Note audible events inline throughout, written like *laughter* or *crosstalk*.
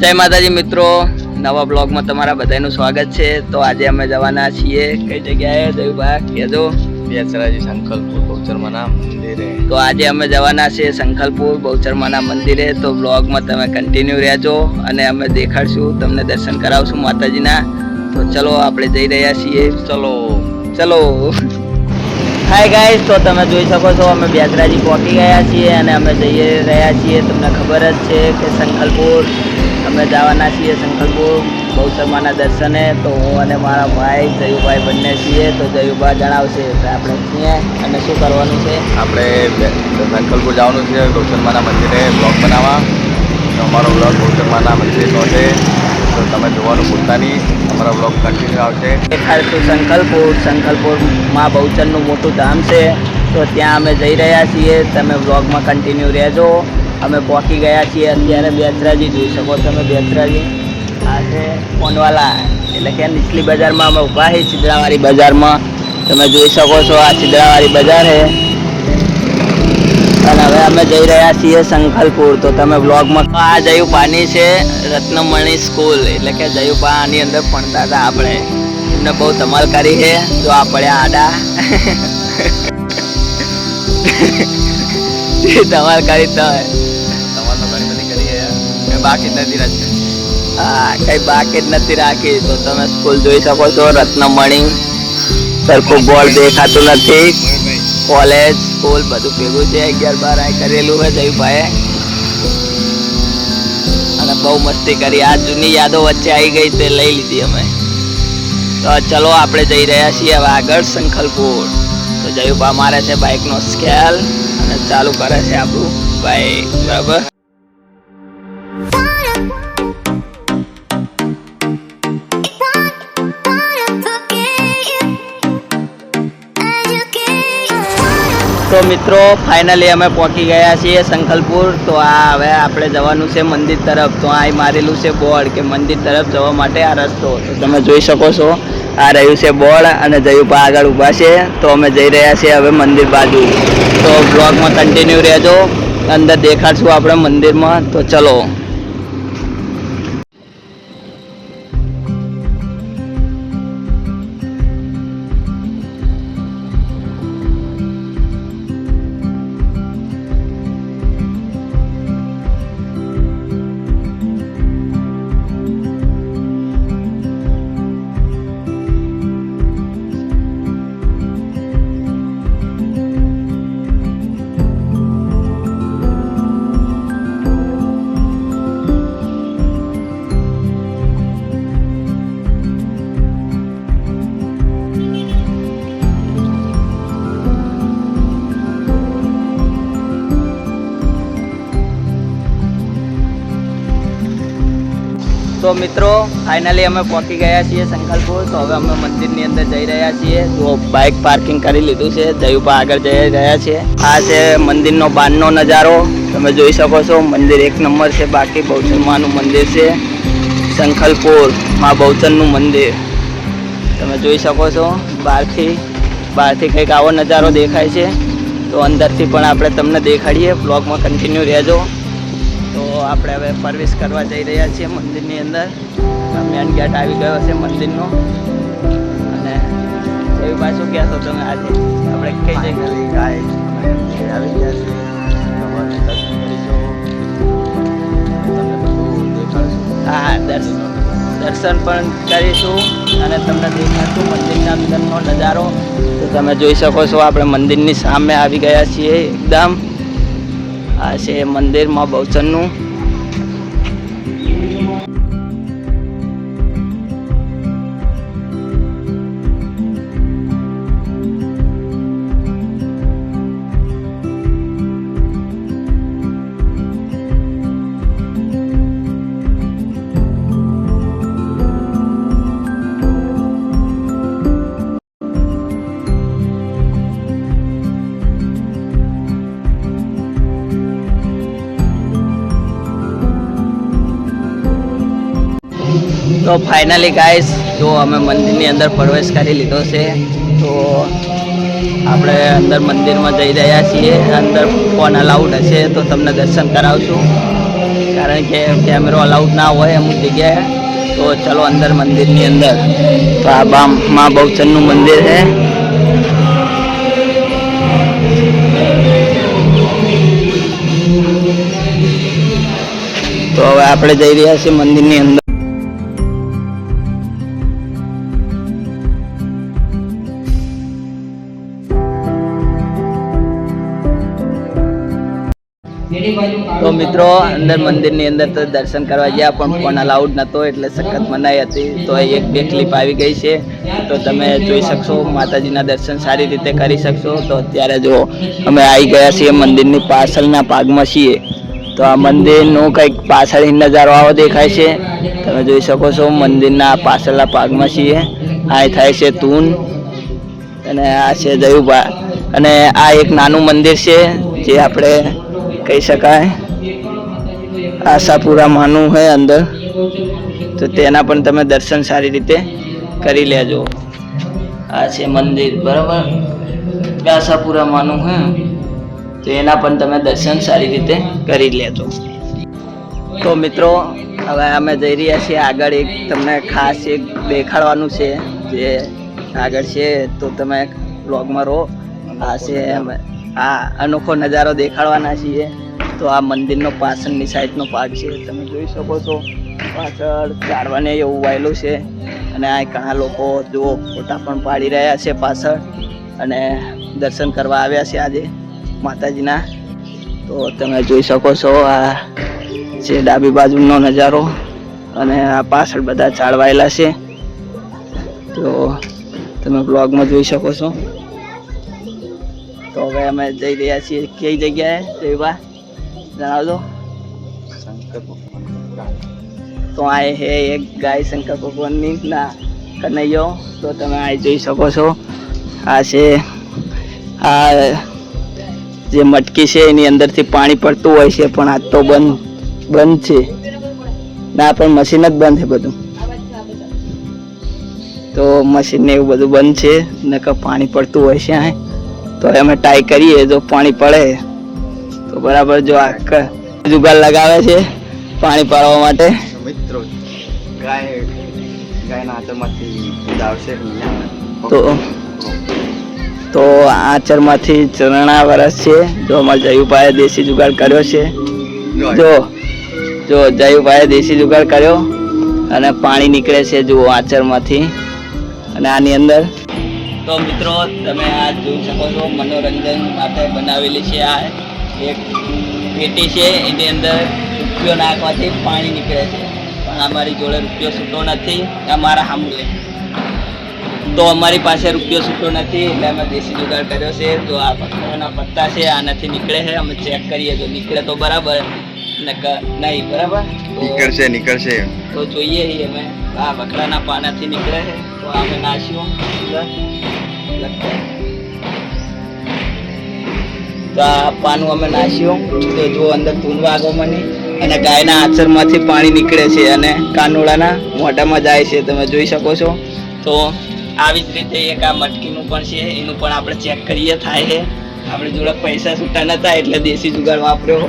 જય માતાજી મિત્રો. નવા બ્લોગમાં તમારા બધાનું સ્વાગત છે. તો આજે અમે જવાના છીએ કઈ જગ્યાએ? દયુભા કહેજો. બેચરાજી સંકલ્પપુર બહુચરમાના મંદિરે. તો આજે અમે જવાના છીએ સંખલપુર બહુચરમાના મંદિરે. તો બ્લોગમાં તમે કન્ટિન્યુ રહેજો અને અમે દેખાડશું તમને દર્શન કરાવશું માતાજીના. તો ચલો આપણે જઈ રહ્યા છીએ. ચલો. ચલો. હાય ગાઈસ તો તમે જોઈ શકો છો અમે બેચરાજી પહોંચી ગયા છીએ અને અમે જઈ રહ્યા છીએ. તમને ખબર જ છે કે સંખલપુર અમે જવાના છીએ સંખલપુર બહુચરમાના દર્શને તો હું અને મારા ભાઈ જયુભાઈ બંને છીએ તો જયુભાઈ જણાવશે કે આપણે છીએ અને શું કરવાનું છે? આપણે શંકરપુર જવાનું છે ગૌચરમાના મંદિરે બ્લોગ બનાવવા. તો અમારો બ્લોગ ગૌચરમાના મંદિરનો છે તો તમે જોવાનું ભૂલતા નહીં અમારો બ્લોગ કન્ટિન્યુ આવશે. દેખાડશું સંકલપુર સંકલપુરમાં બહુચરનું મોટું ધામ છે. તો ત્યાં અમે જઈ રહ્યા છીએ. તમે વ્લોગમાં કન્ટિન્યુ રહેજો. અમે પહોંચી ગયા છીએ અત્યારે બેતરાજી, જોઈ શકો તમે બેતરાજી. આ છે કોનવાલા એટલે કે નીચલી બજારમાં અમે ઊભા છીએ છિદ્રાવાળી બજારમાં. તમે જોઈ શકો છો, આ છિદ્રાવાળી બજાર છે. અને હવે અમે જઈ રહ્યા છીએ સંખલપુર તો તમે બ્લોગમાં આ જયુપાની છે, રત્નમણી સ્કૂલ. એટલે કે જયુપા આની અંદર ભણતા હતા આપણે. એમને બહુ ધમાલ કરી છે. જો આ પડ્યા આડા. *laughs* એ તમારે કરી તો તમારે તો ઘણી બધી કરી મેં બાકી જ નથી રાખી. હા કઈ બાકી જ નથી રાખી. તો તમે સ્કૂલ જોઈ શકો છો રત્નમણી. સરખું બોર્ડ દેખાતું નથી. કોલેજ સ્કૂલ બધું ભેગું છે. અગિયાર બાર આ કરેલું છે જયુભાઈએ. અને બહુ મસ્તી કરી. આ જૂની યાદો વચ્ચે આવી ગઈ તે લઈ લીધી અમે. તો ચલો આપણે જઈ રહ્યા છીએ હવે આગળ સંખલપુર તો જયુભા મારે છે બાઇકનો સ્કેલ અને ચાલુ કરે છે આપણું બાઇક બરાબર? તો મિત્રો ફાઇનલી અમે પહોંચી ગયા છીએ સંકલપુર. તો આ હવે આપણે જવાનું છે મંદિર તરફ. તો આ મારેલું છે બોર્ડ કે મંદિર તરફ જવા માટે આ રસ્તો. તો તમે જોઈ શકો છો. આ રહ્યું છે બોર્ડ અને જયુભા આગળ ઊભા છે. તો અમે જઈ રહ્યા છીએ હવે મંદિર બાજુ. તો બ્લોગમાં કન્ટિન્યુ રહેજો. અંદર દેખાડશું આપણે મંદિરમાં. તો ચલો. તો મિત્રો ફાઇનલી અમે પહોંચી ગયા છીએ સંકલ્પુર. તો હવે અમે મંદિરની અંદર જઈ રહ્યા છીએ. તો બાઇક પાર્કિંગ કરી લીધું છે. જયુપા આગળ જઈ રહ્યા છે. આ છે મંદિરનો બારનો નજારો. તમે જોઈ શકો છો, મંદિર એક નંબર છે. બાકી બહુચરમાનું મંદિર છે શંખલપુરમાં બહુચનનું મંદિર. તમે જોઈ શકો છો, બહારથી બહારથી કંઈક આવો નજારો દેખાય છે. તો અંદરથી પણ આપણે તમને દેખાડીએ. બ્લોગમાં કન્ટિન્યુ રહેજો. આપણે હવે પ્રવેશ કરવા જઈ રહ્યા છીએ મંદિરની અંદર. મેન ગેટ આવી ગયો છે મંદિરનો. અને એવી પાછું કહેશો તમે આજે. આપણે કઈ જગ્યાએ? ગાય આવી ગયા છે. દેખાડશું. હા દર્શન દર્શન પણ કરીશું અને તમને દેખાડશું મંદિરના અંદરનો નજારો. તો તમે જોઈ શકો છો આપણે મંદિરની સામે આવી ગયા છીએ એકદમ. આ છે મંદિરમાં બહુચરનું Thank you. તો ફાઇનલી ગાઈસ જો અમે મંદિરની અંદર પ્રવેશ કરી લીધો છે, તો આપણે અંદર મંદિરમાં જઈ રહ્યા છીએ. અંદર ફોન અલાઉડ હશે તો તમને દર્શન કરાવશું. કારણ કે કેમેરો અલાઉડ ના હોય અમુક જગ્યાએ. તો ચલો અંદર મંદિરની અંદર. તો આ બા, મા બહુચરનું મંદિર છે. તો હવે આપણે જઈ રહ્યા છીએ મંદિરની અંદર. તો મિત્રો, અંદર મંદિરની અંદર તો દર્શન કરવા ગયા, પણ ફોન અલાઉડ નહોતો, એટલે સખત મનાઈ હતી. તો એક બે ક્લિપ આવી ગઈ છે. તો તમે જોઈ શકશો, માતાજીના દર્શન સારી રીતે કરી શકશો. તો અત્યારે જો અમે આવી ગયા છીએ મંદિરની પાછળના ભાગમાં છીએ. તો આ મંદિરનું કંઈક પાછળ નજારો આવો દેખાય છે. તમે જોઈ શકો છો મંદિરના પાછળના ભાગમાં છીએ. આ થાય છે તૂન અને આ છે જયુભા. અને આ એક નાનું મંદિર છે, જે આપણે કહી શકાય. આશાપુરા માનું છે અંદર. તો તેના પણ તમે દર્શન સારી રીતે કરી લેજો. આ છે મંદિર, બરાબર? આશાપુરા માનું છે તો એના પણ તમે દર્શન સારી રીતે કરી લેજો. તો મિત્રો, હવે અમે જઈ રહ્યા છીએ આગળ એક તમને ખાસ એક દેખાડવાનું છે, જે આગળ છે, તો તમે બ્લોગમાં રહો. આ છે અમે આ અનોખો નજારો દેખાડવાના છીએ. તો આ મંદિરનો પાછળની સાઈડનો પાક છે. તમે જોઈ શકો છો. પાછળ ઝાડવાને એવું વાયેલું છે. અને આ ઘણા લોકો જુઓ, ફોટા પણ પાડી રહ્યા છે પાછળ. અને દર્શન કરવા આવ્યા છે આજે માતાજીના. તો તમે જોઈ શકો છો આ છે ડાબી બાજુનો નજારો અને આ પાછળ બધા ચાળવાયેલા છે. તો તમે બ્લોગમાં જોઈ શકો છો. હવે અમે જઈ રહ્યા છીએ કઈ જગ્યાએ? જયબા જણાવજો. તો આ હે એક ગાય શંકર ભગવાનની. ના કનૈયો તો તમે આ જોઈ શકો છો. આ છે આ જે મટકી છે એની અંદરથી પાણી પડતું હોય છે પણ આ તો બંધ બંધ છે. ના પણ મશીન જ બંધ છે બધું. તો મશીન ને એવું બધું બંધ છે નકર પાણી પડતું હોય છે અહીં તો અમે ટ્રાય કરીએ જો પાણી પડે તો બરાબર જો આ જુગાર લગાવે છે પાણી પાડવા માટે. મિત્રો ગાય ગાયના આચરમાંથી આવશે તો તો આચરમાંથી ચરણા વરસ છે. જો અમારે જયુભાઈએ દેશી જુગાડ કર્યો છે. જો જો જયુભાઈએ દેશી જુગાડ કર્યો અને પાણી નીકળે છે જુઓ આચરમાંથી. અને આની અંદર તો મિત્રો તમે આ જોઈ શકો છો મનોરંજન માટે બનાવેલી છે આ એક પેટી છે એની અંદર રૂપિયો નાખવાથી પાણી નીકળે છે. પણ અમારી જોડે રૂપિયો છૂટો નથી અમારા મારા તો અમારી પાસે રૂપિયો છૂટો નથી એટલે અમે દેશી જુગાડ કર્યો છે. તો આ પથ્થરના પત્તા છે આ નથી નીકળે છે. અમે ચેક કરીએ તો નીકળે તો બરાબર નહીં બરાબર? નીકળશે નીકળશે. તો જોઈએ અમે. આ બકરાના પાનાથી નીકળે છે. તો અમે નાશ્યું. તો આ પાનું અમે નાસ્યું. તો જો અંદર ધૂનવા આગો મને. અને ગાયના આચરમાંથી પાણી નીકળે છે અને કાનોડાના મોઢામાં જાય છે. તમે જોઈ શકો છો. તો આવી જ રીતે એક આ મટકીનું પણ છે. એનું પણ આપણે ચેક કરીએ થાય છે. આપણે જોડે પૈસા છૂટા નતા એટલે દેશી જુગાડ વાપર્યો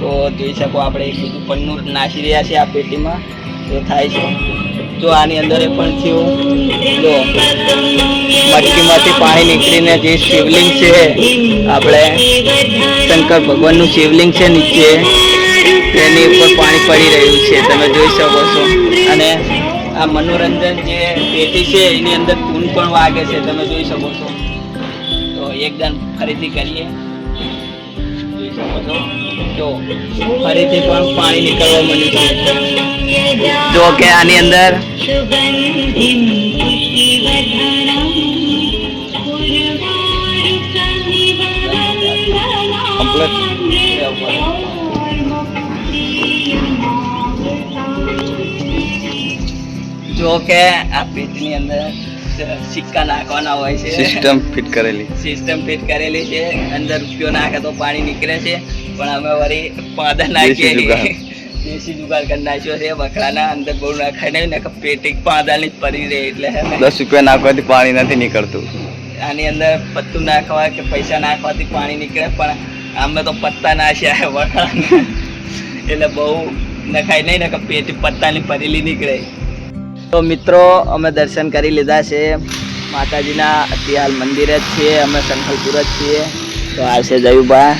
તો જોઈ શકો આપણે એક બીજું પન્નું નાસી રહ્યા છે આ પેટીમાં. તો થાય છે. જો આની અંદર એ પણ થયું. જો મટકીમાંથી પાણી નીકળીને જે શિવલિંગ છે, આપણે શંકર ભગવાનનું શિવલિંગ છે નીચે, તેની ઉપર પાણી પડી રહ્યું છે, તમે જોઈ શકો છો. અને આ મનોરંજન જે પેટી છે, એની અંદર ધૂન પણ વાગે છે, તમે જોઈ શકો છો. તો એકદમ ફરીથી કરીએ. શકો ફરીથી પણ પાણી નીકળવા મળ્યું છે. જો કે આની અંદર જો કે આ પેટની અંદર સિક્કા નાખવાના હોય છે. સિસ્ટમ ફિટ કરેલી. સિસ્ટમ ફિટ કરેલી છે. અંદર રૂપિયો નાખે તો પાણી નીકળે છે. પણ અમે વળી પાદા નાખીએ દેશી જુગાડ. કરી નાખ્યો છે. બકરાના અંદર બહુ નાખાય નહીં ને પેટી પાદાની જ પડી રહે એટલે. દસ રૂપિયા નાખવાથી પાણી નથી નીકળતું. આની અંદર પત્તું નાખવા કે પૈસા નાખવાથી પાણી નીકળે પણ અમે તો પત્તા નાખ્યા બકરાના એટલે બહુ નખાય નહીં ને કે પેટ પત્તાની પરેલી નીકળે. તો મિત્રો, અમે દર્શન કરી લીધા છે. માતાજીના અત્યારે મંદિરે જ છીએ અમે સંખલપુર જ છીએ. તો આ છે જયુબા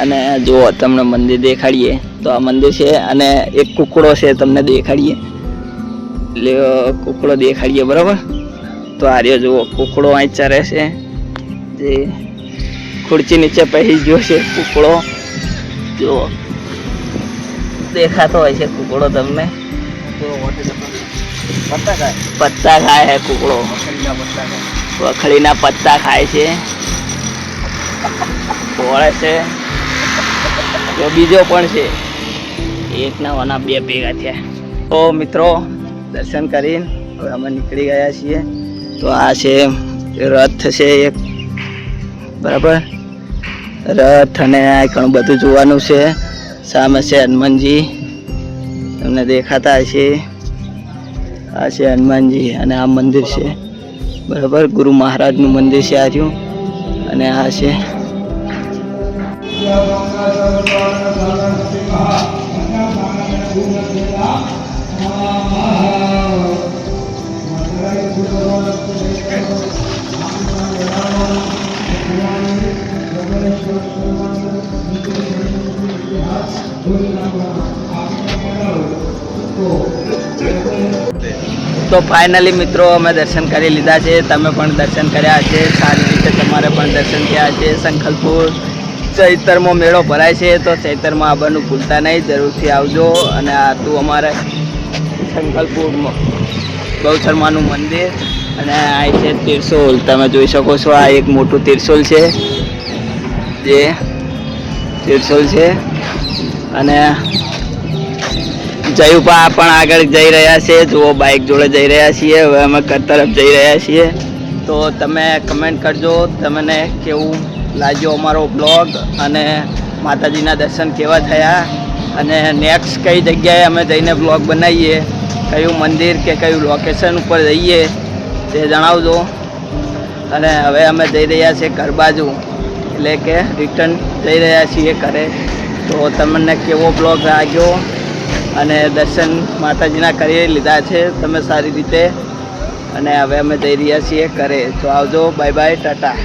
અને જુઓ તમને મંદિર દેખાડીએ, તો આ મંદિર છે અને એક કુકડો છે, તમને દેખાડીએ. એટલે કુકડો દેખાડીએ, બરાબર? તો આ રહ્યો, જુઓ, કુકડો અહીં ચરે છે. જે ખુરચી નીચે પહેરી ગયો છે, કુકડો. જુઓ. દેખાતો હોય છે કુકડો તમને. પત્તા ખાય. છે કુકડો. વખડીના પત્તા ખાય. છે. ઓળે છે. તો બીજો પણ છે. એકના વના બે ભેગા થયા. તો મિત્રો દર્શન કરીને હવે અમે નીકળી ગયા છીએ. તો આ છે રથ છે એક. બરાબર? રથ અને આ ઘણું બધું જોવાનું છે. સામે છે હનુમાનજી. તમને દેખાતા હશે. આ છે હનુમાનજી અને આ મંદિર છે. બરાબર, ગુરુ મહારાજનું મંદિર છે આ રહ્યું. અને આ છે તો ફાઇનલી મિત્રો અમે દર્શન કરી લીધા છે. તમે પણ દર્શન કર્યા છે સારી રીતે તમારે પણ દર્શન થયા છે સંખલપુર ચૈતરમાં મેળો ભરાય છે. તો ચૈતરમાં આવવાનું ભૂલતા નહીં. જરૂરથી આવજો. અને આ તું અમારે સંખલપુર બહુશર્માનું મંદિર. અને આ છે તિરસોલ તમે જોઈ શકો છો, આ એક મોટું તિરસોલ છે. જે તિરસોલ છે. અને જયુપા પણ આગળ જઈ રહ્યા છે. જુઓ બાઇક જોડે જઈ રહ્યા છીએ. હવે અમે ઘર તરફ જઈ રહ્યા છીએ. તો તમે કમેન્ટ કરજો. તમને કેવું લાગ્યો અમારો બ્લોગ અને માતાજીના દર્શન કેવા થયા? અને નેક્સ્ટ કઈ જગ્યાએ અમે જઈને બ્લોગ બનાવીએ? કયું મંદિર કે કયું લોકેશન ઉપર જઈએ? તે જણાવજો. અને હવે અમે જઈ રહ્યા છીએ ઘર બાજુ. એટલે કે રિટર્ન જઈ રહ્યા છીએ ઘરે. તો તમને કેવો બ્લોગ લાગ્યો? અને દર્શન માતાજીના કરી લીધા છે. તમે સારી રીતે અને હવે અમે જઈ રહ્યા છીએ ઘરે. તો આવજો. Bye bye. ટાટા.